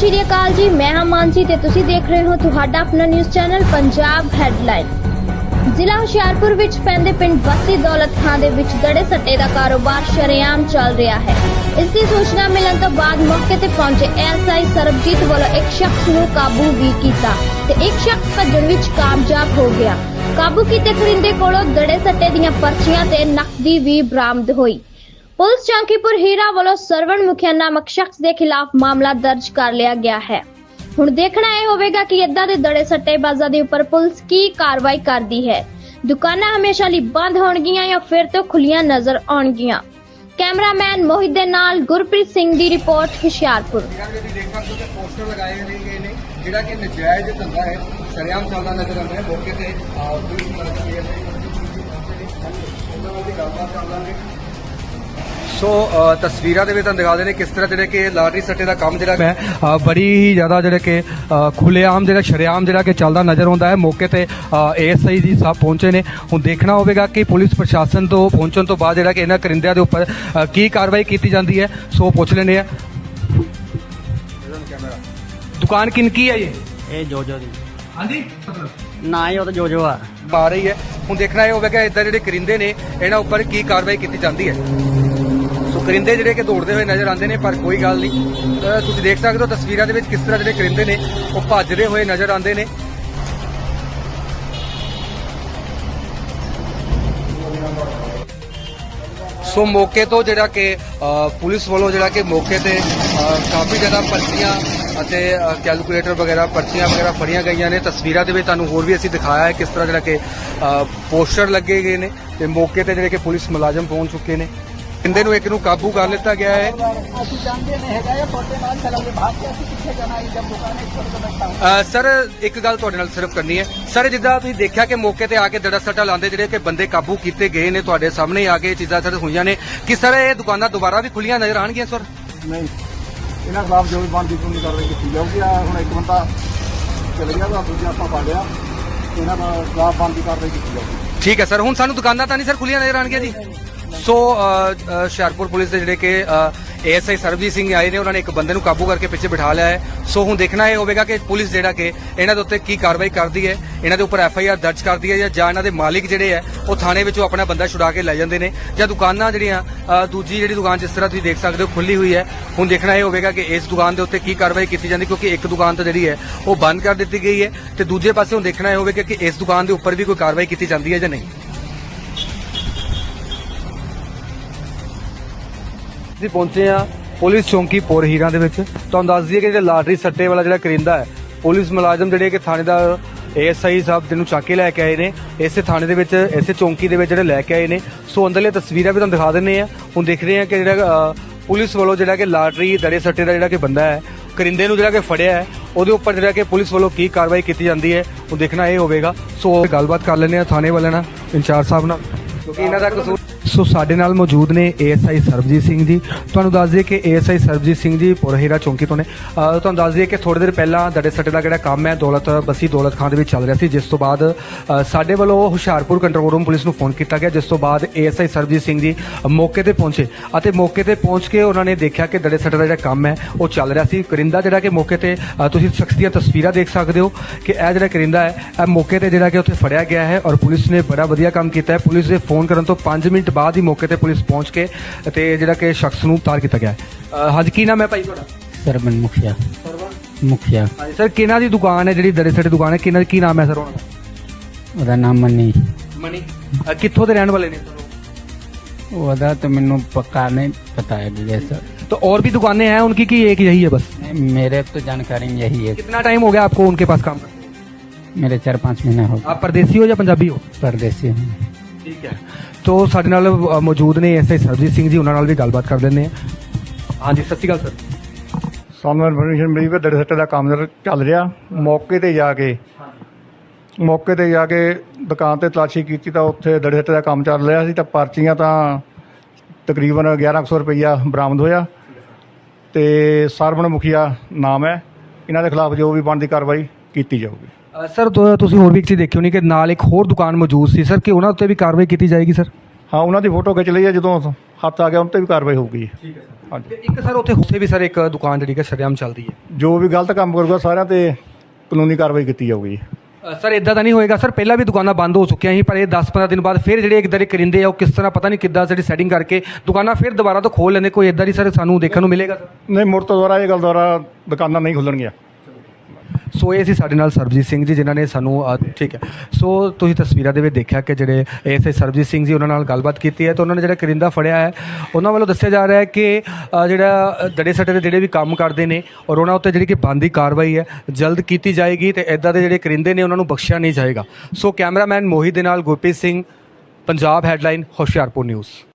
ਸ਼੍ਰੀ ਅਕਾਲ ਜੀ, ਮੈਂ ਹਾਂ ਮਾਨਸੀ ਤੇ ਤੁਸੀਂ ਦੇਖ ਰਹੇ ਹੋ ਤੁਹਾਡਾ ਆਪਣਾ ਨਿਊਜ਼ ਚੈਨਲ ਪੰਜਾਬ ਹੈਡਲਾਈਨ ਜ਼ਿਲ੍ਹਾ ਹੁਸ਼ਿਆਰਪੁਰ ਵਿੱਚ ਪੈਂਦੇ ਪਿੰਡ ਬਸਤੀ ਦੌਲਤ ਖਾਂ ਦੇ ਵਿੱਚ ਗੜੇ ਸੱਟੇ ਦਾ ਕਾਰੋਬਾਰ ਸ਼ਰੇਆਮ ਚੱਲ ਰਿਹਾ ਹੈ। ਇਸ ਦੀ ਸੂਚਨਾ ਮਿਲਣ ਤੋਂ ਬਾਅਦ ਮੌਕੇ ਤੇ ਪਹੁੰਚੇ ਐਸਆਈ ਸਰਬਜੀਤ ਵੱਲੋਂ ਇੱਕ ਸ਼ਖਸ ਨੂੰ ਕਾਬੂ ਵੀ ਕੀਤਾ ਤੇ ਇੱਕ ਸ਼ਖਸ ਭੱਜਣ ਵਿੱਚ ਕਾਮਯਾਬ ਹੋ ਗਿਆ। ਕਾਬੂ ਕੀਤੇ ਕਰਿੰਦੇ ਕੋਲੋਂ ਗੜੇ ਸੱਟੇ ਦੀਆਂ ਪਰਚੀਆਂ ਤੇ ਨਕਦੀ ਵੀ ਬਰਾਮਦ ਹੋਈ। ਪੁਲਿਸ ਚੌਂਕੀਪੁਰ ਹੀਰਾ ਵੱਲੋਂ ਸਰਵਣ ਮੁਖੀਆ ਨਾਮਕ ਸ਼ਖਸ ਦੇ ਖਿਲਾਫ ਮਾਮਲਾ ਦਰਜ ਕਰ ਲਿਆ ਗਿਆ ਹੈ। ਹੁਣ ਦੇਖਣਾ ਇਹ ਹੋਵੇਗਾ ਕਿ ਇਦਾਂ ਦੇ ਦੜੇ ਸੱਟੇਬਾਜ਼ਾਂ ਦੇ ਉੱਪਰ ਪੁਲਿਸ ਕੀ ਕਾਰਵਾਈ ਕਰਦੀ ਹੈ। ਦੁਕਾਨਾਂ ਹਮੇਸ਼ਾ ਲਈ ਬੰਦ ਹੋਣਗੀਆਂ ਜਾਂ ਫਿਰ ਤੋਂ ਖੁੱਲੀਆਂ ਨਜ਼ਰ ਆਉਣਗੀਆਂ। ਕੈਮਰਾਮੈਨ ਮੋਹਿਤ ਦੇ ਨਾਲ ਗੁਰਪ੍ਰੀਤ ਸਿੰਘ ਦੀ ਰਿਪੋਰਟ, ਹੁਸ਼ਿਆਰਪੁਰ। ਜਿਹੜਾ ਵੀ ਦੇਖ ਕਿ ਪੋਸਟਰ ਲਗਾਏ ਹੋਏ ਗਏ ਨੇ ਜਿਹੜਾ ਕਿ ਨਜਾਇਜ਼ ਧੰਦਾ ਹੈ। ਸ਼ਰੇਆਮ ਚੱਲਦਾ ਨਜ਼ਰ ਆਉਂਦਾ ਹੈ, ਮੌਕੇ ਤੇ ਪੁਲਿਸ ਮਦਦ ਕੀ ਹੈ। ਉਹਨਾਂ ਨਾਲ ਗੱਲਬਾਤ ਕਰ ਲਾਂਗੇ। ਸੋ ਤਸਵੀਰਾਂ ਦੇ ਵਿੱਚ ਤੁਹਾਨੂੰ ਦਿਖਾ ਦੇਣੇ ਕਿਸ ਤਰ੍ਹਾਂ ਜਿਹੜੇ ਕਿ ਲਾਟਰੀ ਸੱਟੇ ਦਾ ਕੰਮ ਜਿਹੜਾ ਹੈ ਬੜੀ ਹੀ ਜ਼ਿਆਦਾ ਜਿਹੜੇ ਕਿ ਅ, ਖੁੱਲ੍ਹੇਆਮ ਜਿਹੜਾ ਸ਼ਰੇਆਮ ਜਿਹੜਾ ਕਿ ਚੱਲਦਾ ਨਜ਼ਰ ਆਉਂਦਾ ਹੈ। ਮੌਕੇ ਤੇ ਏਐਸਆਈ ਜੀ ਸਾਹਿਬ ਪਹੁੰਚੇ ਨੇ। ਹੁਣ ਦੇਖਣਾ ਹੋਵੇਗਾ ਕਿ ਪੁਲਿਸ ਪ੍ਰਸ਼ਾਸਨ ਤੋਂ ਪਹੁੰਚਣ ਤੋਂ ਬਾਅਦ ਜਿਹੜਾ ਕਿ ਇਹਨਾਂ ਕਰਿੰਦਿਆਂ ਦੇ ਉੱਪਰ ਕੀ ਕਾਰਵਾਈ ਕੀਤੀ ਜਾਂਦੀ ਹੈ ਸੋ ਪੁੱਛ ਲੈਂਦੇ ਆ ਦੁਕਾਨ ਕਿਨ ਕੀ ਹੈ ਇਹ? ਇਹ ਜੋਜੋ ਦੀ। ਹਾਂਜੀ? ਨਾ ਹੀ ਉਹ ਤਾਂ ਜੋਜੋ ਆ। ਆ ਰਹੀ ਹੈ। ਹੁਣ ਦੇਖਣਾ ਇਹ ਹੋਵੇਗਾ ਇਦਾਂ ਜਿਹੜੇ ਕਰਿੰਦੇ ਨੇ ਇਹਨਾਂ ਉੱਪਰ ਕੀ ਕਾਰਵਾਈ ਕੀਤੀ ਜਾਂਦੀ ਹੈ। ਕਰਿੰਦੇ ਜਿਹੜੇ ਕਿ ਦੌੜਦੇ ਹੋਏ ਨਜ਼ਰ ਆਉਂਦੇ ਨੇ ਪਰ ਕੋਈ ਗੱਲ ਨਹੀਂ। ਤੁਸੀਂ ਦੇਖ ਸਕਦੇ ਹੋ ਤਸਵੀਰਾਂ ਦੇ ਵਿੱਚ ਕਿਸ ਤਰ੍ਹਾਂ ਜਿਹੜੇ ਕਰਿੰਦੇ ਨੇ ਉਹ ਭੱਜਦੇ ਹੋਏ ਨਜ਼ਰ ਆਉਂਦੇ ਨੇ। ਸੋ ਮੌਕੇ ਤੋਂ ਜਿਹੜਾ ਕਿ ਅ, ਪੁਲਿਸ ਵੱਲੋਂ ਜਿਹੜਾ ਕਿ ਮੌਕੇ ਤੇ ਕਾਫੀ ਜ਼ਿਆਦਾ ਪਰਚੀਆਂ ਅਤੇ ਕੈਲਕੂਲੇਟਰ ਵਗੈਰਾ ਪਰਚੀਆਂ ਵਗੈਰਾ ਫੜੀਆਂ ਗਈਆਂ ਨੇ। ਤਸਵੀਰਾਂ ਦੇ ਵਿੱਚ ਤੁਹਾਨੂੰ ਹੋਰ ਵੀ ਅਸੀਂ ਦਿਖਾਇਆ ਹੈ ਕਿਸ ਤਰ੍ਹਾਂ ਜਿਹੜਾ ਕਿ ਪੋਸਟਰ ਲੱਗੇ ਗਏ ਨੇ ਤੇ ਮੌਕੇ ਤੇ ਜਿਹੜੇ ਕਿ ਪੁਲਿਸ ਮੁਲਾਜ਼ਮ ਪਹੁੰਚ ਚੁੱਕੇ ਨੇ। ਇੰਦੇ ਨੂੰ ਇੱਕ ਨੂੰ ਕਾਬੂ ਕਰ ਲਿੱਤਾ ਗਿਆ ਹੈ। ਅਸੀਂ ਜਾਣਦੇ ਨਹੀਂ ਹੈਗਾ ਇਹ ਤੁਹਾਡੇ ਨਾਲ ਚੱਲਾਂਗੇ। ਭਾਗ ਕੇ ਅਸੀਂ ਕਿੱਥੇ ਜਾਣਾ ਹੈ? ਜਦ ਦੁਕਾਨੇ ਛੋੜ ਕੇ ਬੈਠਾ ਹੂੰ ਅ, ਸਰ ਇੱਕ ਗੱਲ ਤੁਹਾਡੇ ਨਾਲ ਸਿਰਫ ਕਰਨੀ ਹੈ। ਸਰ ਜਿੱਦਾਂ ਤੁਸੀਂ ਦੇਖਿਆ ਕਿ ਮੌਕੇ ਤੇ ਆ ਕੇ ਦੜਾ ਸੱਟਾ ਲਾਉਂਦੇ ਜਿਹੜੇ ਕਿ ਬੰਦੇ ਕਾਬੂ ਕੀਤੇ ਗਏ ਨੇ ਤੁਹਾਡੇ ਸਾਹਮਣੇ ਆ ਕੇ ਚੀਜ਼ਾਂ ਸਰ ਹੋਈਆਂ ਨੇ। ਕਿ ਸਰ ਇਹ ਦੁਕਾਨਾਂ ਦੁਬਾਰਾ ਵੀ ਖੁੱਲੀਆਂ ਨਜ਼ਰ ਆਣਗੀਆਂ ਸਰ? ਨਹੀਂ। ਇਹਨਾਂ ਖਿਲਾਫ ਜੋ ਵੀ ਬਣਦੀ ਕਾਨੂੰਨੀ ਕਾਰਵਾਈ ਕੀਤੀ ਜਾਊਗੀ। ਆ ਹੁਣ ਇੱਕ ਬੰਦਾ ਚਲੇ ਗਿਆ ਤਾਂ ਦੂਜਾ ਆਪਾਂ ਫੜ ਲਿਆ। ਇਹਨਾਂ ਦਾ ਖਿਲਾਫ ਬਣਦੀ ਕਾਰਵਾਈ ਕੀਤੀ ਜਾਊਗੀ। ਠੀਕ ਹੈ ਸਰ। ਹੁਣ ਸਾਨੂੰ ਦੁਕਾਨਾਂ ਤਾਂ ਨਹੀਂ ਸਰ ਖੁੱਲੀਆਂ ਨਜ਼ਰ ਆਣਗੀਆਂ ਜੀ? ਸੋ ਹੁਸ਼ਿਆਰਪੁਰ ਪੁਲਿਸ ਦੇ ਜਿਹੜੇ ਕਿ ਏਐਸਆਈ ਸਰਬਜੀਤ ਸਿੰਘ ਆਏ ਨੇ, ਉਹਨਾਂ ਨੇ ਇੱਕ ਬੰਦੇ ਨੂੰ ਕਾਬੂ ਕਰਕੇ ਪਿੱਛੇ ਬਿਠਾ ਲਿਆ ਹੈ। ਸੋ, ਹੁਣ ਦੇਖਣਾ ਇਹ ਹੋਵੇਗਾ ਕਿ ਪੁਲਿਸ ਜਿਹੜਾ ਕਿ ਇਹਨਾਂ ਦੇ ਉੱਤੇ ਕੀ ਕਾਰਵਾਈ ਕਰਦੀ ਹੈ, ਇਹਨਾਂ ਦੇ ਉੱਪਰ ਐਫਆਈਆਰ ਦਰਜ ਕਰਦੀ ਹੈ ਜਾਂ ਇਹਨਾਂ ਦੇ ਮਾਲਿਕ ਜਿਹੜੇ ਹੈ, ਉਹ ਥਾਣੇ ਵਿੱਚੋਂ ਆਪਣਾ ਬੰਦਾ ਛੁਡਾ ਕੇ ਲੈ ਜਾਂਦੇ ਨੇ। ਜਾਂ ਦੁਕਾਨਾਂ ਜਿਹੜੀਆਂ ਦੂਜੀ ਜਿਹੜੀ ਦੁਕਾਨ ਜਿਸ ਤਰ੍ਹਾਂ ਤੁਸੀਂ ਦੇਖ ਸਕਦੇ ਹੋ ਖੁੱਲੀ ਹੋਈ ਹੈ। ਹੁਣ ਦੇਖਣਾ ਇਹ ਹੋਵੇਗਾ ਕਿ ਇਸ ਦੁਕਾਨ ਦੇ ਉੱਤੇ ਕੀ ਕਾਰਵਾਈ ਕੀਤੀ ਜਾਂਦੀ, ਕਿਉਂਕਿ ਇੱਕ ਦੁਕਾਨ ਤਾਂ ਜਿਹੜੀ ਹੈ, ਉਹ ਬੰਦ ਕਰ ਦਿੱਤੀ ਗਈ ਹੈ। ਤੇ ਦੂਜੇ ਪਾਸੇ ਹੁਣ ਦੇਖਣਾ ਇਹ ਹੋਵੇਗਾ ਕਿ ਇਸ ਦੁਕਾਨ ਦੇ ਉੱਪਰ ਵੀ ਕੋਈ ਕਾਰਵਾਈ ਕੀਤੀ ਜਾਂਦੀ ਹੈ ਜਾਂ ਨਹੀਂ। ਅਸੀਂ ਪਹੁੰਚੇ ਆ ਪੁਲਿਸ ਚੌਂਕੀ ਪੋਰ ਹੀਰਾ ਦੇ ਵਿੱਚ। ਤੁਹਾਨੂੰ ਦੱਸ ਦਈਏ ਕਿ ਜਿਹੜਾ ਲਾਟਰੀ ਸੱਟੇ ਵਾਲਾ ਜਿਹੜਾ ਕਰਿੰਦਾ ਹੈ, ਪੁਲਿਸ ਮੁਲਾਜ਼ਮ ਜਿਹੜੇ ਕਿ ਥਾਣੇਦਾਰ ਏਐਸਆਈ ਸਾਹਿਬ ਜਿਹਨੂੰ ਚੱਕ ਕੇ ਲੈ ਕੇ ਆਏ ਨੇ, ਇਸੇ ਥਾਣੇ ਦੇ ਵਿੱਚ, ਇਸੇ ਚੌਂਕੀ ਦੇ ਵਿੱਚ ਜਿਹੜੇ ਲੈ ਕੇ ਆਏ ਨੇ। ਸੋ ਅੰਦਰਲੇ ਤਸਵੀਰਾਂ ਵੀ ਤੁਹਾਨੂੰ ਦਿਖਾ ਦਿੰਨੇ ਆ ਹੁਣ ਦੇਖਦੇ ਰਹੇ ਆ ਕਿ ਜਿਹੜਾ ਪੁਲਿਸ ਵੱਲੋਂ ਜਿਹੜਾ ਕਿ ਲਾਟਰੀ ਦੜੇ ਸੱਟੇ ਦਾ ਜਿਹੜਾ ਕਿ ਬੰਦਾ ਹੈ, ਕਰਿੰਦੇ ਨੂੰ ਜਿਹੜਾ ਕਿ ਫੜਿਆ ਹੈ, ਉਹਦੇ ਉੱਪਰ ਜਿਹੜਾ ਕਿ ਪੁਲਿਸ ਵੱਲੋਂ ਕੀ ਕਾਰਵਾਈ ਕੀਤੀ ਜਾਂਦੀ ਹੈ ਉਹ ਦੇਖਣਾ ਇਹ ਹੋਵੇਗਾ। ਸੋ ਗੱਲਬਾਤ ਕਰ ਲੈਂਦੇ ਆ ਥਾਣੇ ਵਾਲਿਆਂ ਨਾਲ, ਇੰਚਾਰਜ ਸਾਹਿਬ ਨਾਲ, ਕਿਉਂਕਿ ਇਹਨਾਂ ਦਾ ਕਸੂਰ ਸੋ ਸਾਡੇ ਨਾਲ ਮੌਜੂਦ ਨੇ ਏਐਸਆਈ ਸਰਬਜੀਤ ਸਿੰਘ ਜੀ। ਤੁਹਾਨੂੰ ਦੱਸ ਦਈਏ ਕਿ ਏਐਸਆਈ ਸਰਬਜੀਤ ਸਿੰਘ ਜੀ ਪੁਰਹੀਰਾ ਚੌਂਕੀ ਤੋਂ ਨੇ। ਤੁਹਾਨੂੰ ਦੱਸ ਦਈਏ ਕਿ ਥੋੜੇ ਦਿਨ ਪਹਿਲਾਂ ਦੜੇ ਸੱਟੇ ਦਾ ਜਿਹੜਾ ਕੰਮ ਹੈ, ਦੌਲਤ ਬਸੀ ਦੌਲਤ ਖਾਨ ਦੇ ਵਿੱਚ ਚੱਲ ਰਿਹਾ ਸੀ, ਜਿਸ ਤੋਂ ਬਾਅਦ ਸਾਡੇ ਵੱਲੋਂ ਹੁਸ਼ਿਆਰਪੁਰ ਕੰਟਰੋਲ ਰੂਮ ਪੁਲਿਸ ਨੂੰ ਫੋਨ ਕੀਤਾ ਗਿਆ, ਜਿਸ ਤੋਂ ਬਾਅਦ ਏਐਸਆਈ ਸਰਬਜੀਤ ਸਿੰਘ ਜੀ ਮੌਕੇ ਤੇ ਪਹੁੰਚੇ ਅਤੇ ਮੌਕੇ ਤੇ ਪਹੁੰਚ ਕੇ ਉਹਨਾਂ ਨੇ ਦੇਖਿਆ ਕਿ ਦੜੇ ਸੱਟੇ ਦਾ ਜਿਹੜਾ ਕੰਮ ਹੈ, ਉਹ ਚੱਲ ਰਿਹਾ ਸੀ। ਕਰਿੰਦਾ ਜਿਹੜਾ ਕਿ ਮੌਕੇ ਤੇ ਤੁਸੀਂ ਸ਼ਖਸ ਦੀਆਂ ਤਸਵੀਰਾਂ ਦੇਖ ਸਕਦੇ ਹੋ ਕਿ ਇਹ ਜਿਹੜਾ ਕਰਿੰਦਾ ਹੈ, ਇਹ ਮੌਕੇ ਤੇ ਜਿਹੜਾ ਕਿ ਉੱਥੇ ਫੜਿਆ ਗਿਆ ਹੈ ਔਰ ਪੁਲਿਸ ਨੇ ਬੜਾ ਵਧੀਆ ਕੰਮ ਕੀਤਾ ਹੈ। ਪੁਲਿਸ ਦੇ ਫੋਨ ਕਰਨ ਤੋਂ 5 ਮਿੰਟ ਬਾਅਦ ਹੀ ਮੌਕੇ ਤੇ ਪੁਲਿਸ ਪਹੁੰਚ ਕੇ ਤੇ ਜਿਹੜਾ ਕਿ ਸ਼ਖਸ ਨੂੰ ਤਾਰ ਕੀਤਾ ਗਿਆ ਹੈ ਅਹ ਹਾਂਜੀ ਕੀ ਨਾਮ ਹੈ ਭਾਈ ਤੁਹਾਡਾ ਸਰਬਨ ਮੁਖੀਆ ਮੁਖੀਆ ਹਾਂਜੀ ਸਰ ਕਿਹਨਾਂ ਦੀ ਦੁਕਾਨ ਹੈ ਜਿਹੜੀ ਦੜੇ ਸੱਟੇ ਦੁਕਾਨ ਹੈ ਕਿਹਨਾਂ ਕੀ ਨਾਮ ਹੈ ਸਰ ਉਹਨਾਂ ਉਹਦਾ ਨਾਮ ਮੰਨੀ ਦਾ ਮਨੀ ਕਿੱਥੋਂ ਦੇ ਰਹਿਣ ਵਾਲੇ ਨੇ ਉਹਦਾ ਤਾਂ ਮੈਨੂੰ ਪੱਕਾ ਨਹੀਂ ਪਤਾ है जैसा तो और भी दुकानें हैं उनकी की एक यही है बस मेरे तो जानकारी में यही है कितना टाइम हो गया आपको उनके पास काम करते मेरे चार पाँच महीना हो आप परदेसी हो या पंजाबी हो परदेसी हूँ ਠੀਕ ਹੈ ਤੋ ਸਾਡੇ ਨਾਲ ਅ, ਮੌਜੂਦ ਨੇ ਐਸਆਈ ਸਰਜੀਤ ਸਿੰਘ ਜੀ ਉਹਨਾਂ ਨਾਲ ਵੀ ਗੱਲਬਾਤ ਕਰ ਲੈਂਦੇ ਆ ਹਾਂਜੀ ਸਤਿ ਸ਼੍ਰੀ ਅਕਾਲ ਸਰ। ਸਾਨੂੰ ਇਨਫੋਰਮੇਸ਼ਨ ਮਿਲੀ ਕਿ ਦੜੇ ਸੱਟੇ ਦਾ ਕੰਮ ਚੱਲ ਰਿਹਾ। ਮੌਕੇ ਤੇ ਜਾ ਕੇ ਮੌਕੇ ਤੇ ਜਾ ਕੇ ਦੁਕਾਨ ਤੇ ਤਲਾਸ਼ੀ ਕੀਤੀ ਤਾਂ ਉੱਥੇ ਦੜੇ ਸੱਟੇ ਦਾ ਕੰਮ ਚੱਲ ਰਿਹਾ ਸੀ ਤਾਂ ਪਰਚੀਆਂ ਤਾਂ ਤਕਰੀਬਨ 1100 ਰੁਪਈਆ ਬਰਾਮਦ ਹੋਇਆ। ਤੇ ਸਰਵਣ ਮੁਖੀਆ ਨਾਮ ਹੈ। ਇਹਨਾਂ ਦੇ ਖਿਲਾਫ ਜੋ ਵੀ ਬਣਦੀ ਕਾਰਵਾਈ ਕੀਤੀ ਜਾਊਗੀ। ਸਰ ਤੁ- ਤੁਸੀਂ ਹੋਰ ਵੀ ਇੱਕ ਚੀਜ਼ ਦੇਖੀ ਹੋਣੀ ਕਿ ਨਾਲ ਇੱਕ ਹੋਰ ਦੁਕਾਨ ਮੌਜੂਦ ਸੀ। ਸਰ ਕਿ ਉਹਨਾਂ ਉੱਤੇ ਵੀ ਕਾਰਵਾਈ ਕੀਤੀ ਜਾਏਗੀ ਸਰ? ਹਾਂ ਉਹਨਾਂ ਦੀ ਫੋਟੋ ਖਿੱਚ ਲਈ ਹੈ ਜਦੋਂ ਹੱਥ ਆ ਗਿਆ ਉਹਨਾਂ ਤੇ ਵੀ ਕਾਰਵਾਈ ਹੋਊਗੀ। ਠੀਕ ਹੈ ਸਰ। ਹਾਂਜੀ। ਤੇ ਇੱਕ ਸਰ ਉੱਥੇ ਉੱਥੇ ਵੀ ਸਰ ਇੱਕ ਦੁਕਾਨ ਜਿਹੜੀ ਕਿ ਸ਼ਰੇਆਮ ਚੱਲਦੀ ਹੈ। ਜੋ ਵੀ ਗਲਤ ਕੰਮ ਕਰੂਗਾ ਸਾਰਿਆਂ ਤੇ ਕਾਨੂੰਨੀ ਕਾਰਵਾਈ ਕੀਤੀ ਜਾਊਗੀ। ਅ, ਸਰ ਇਦਾਂ ਤਾਂ ਨਹੀਂ ਹੋਏਗਾ ਸਰ। ਪਹਿਲਾਂ ਵੀ ਦੁਕਾਨਾਂ ਬੰਦ ਹੋ ਚੁੱਕੀਆਂ ਸੀ ਪਰ ਇਹ 10-15 ਦਿਨ ਬਾਅਦ ਫਿਰ ਜਿਹੜੇ ਇਕਦਾਰੇ ਕਰਿੰਦੇ ਆ ਉਹ ਕਿਸ ਤਰ੍ਹਾਂ ਪਤਾ ਨਹੀਂ ਕਿੱਦਾਂ ਜਿਹੜੀ ਸੈਟਿੰਗ ਕਰਕੇ ਦੁਕਾਨਾਂ ਫਿਰ ਦੁਬਾਰਾ ਤੋਂ ਖੋਲ ਲੈਂਦੇ ਕੋਈ ਇਦਾਂ ਦੀ ਸਰ ਸਾਨੂੰ ਦੇਖਣ ਨੂੰ ਮਿਲੇਗਾ ਸਰ? ਨਹੀਂ ਮੁੜ ਤੋਂ ਦੁਬਾਰਾ ਇਹ ਗੱਲ ਦੁਬਾਰਾ ਦੁਕਾਨਾਂ ਨਹੀਂ ਖੁੱਲਣਗੀਆਂ। ਸੋ ਇਹ ਸੀ ਸਾਡੇ ਨਾਲ ਸਰਬਜੀਤ ਸਿੰਘ ਜੀ ਜਿਨ੍ਹਾਂ ਨੇ ਸਾਨੂੰ ਅ, ਠੀਕ ਹੈ। ਸੋ ਤੁਸੀਂ ਤਸਵੀਰਾਂ ਦੇ ਵਿੱਚ ਦੇਖਿਆ ਕਿ ਜਿਹੜੇ ਐਸਏ ਸਰਬਜੀਤ ਸਿੰਘ ਜੀ ਉਹਨਾਂ ਨਾਲ ਗੱਲਬਾਤ ਕੀਤੀ ਹੈ ਤਾਂ ਉਹਨਾਂ ਨੇ ਜਿਹੜਾ ਕਰਿੰਦਾ ਫੜਿਆ ਹੈ ਉਹਨਾਂ ਵੱਲੋਂ ਦੱਸਿਆ ਜਾ ਰਿਹਾ ਹੈ ਕਿ ਅ, ਜਿਹੜਾ ਅ, ਦੜੇ ਸੱਟੇ ਦੇ ਜਿਹੜੇ ਵੀ ਕੰਮ ਕਰਦੇ ਨੇ ਔਰ ਉਹਨਾਂ ਉੱਤੇ ਜਿਹੜੀ ਕਿ ਬਣਦੀ ਕਾਰਵਾਈ ਹੈ ਜਲਦ ਕੀਤੀ ਜਾਏਗੀ ਤੇ ਇਦਾਂ ਦੇ ਜਿਹੜੇ ਕਰਿੰਦੇ ਨੇ ਉਹਨਾਂ ਨੂੰ ਬਖਸ਼ਿਆ ਨਹੀਂ ਜਾਏਗਾ। ਸੋ ਕੈਮਰਾਮੈਨ ਮੋਹਿਤ ਦੇ ਨਾਲ ਗੁਰਪ੍ਰੀਤ ਸਿੰਘ ਪੰਜਾਬ ਹੈਡਲਾਈਨ ਹੁਸ਼ਿਆਰਪੁਰ ਨਿਊਜ਼।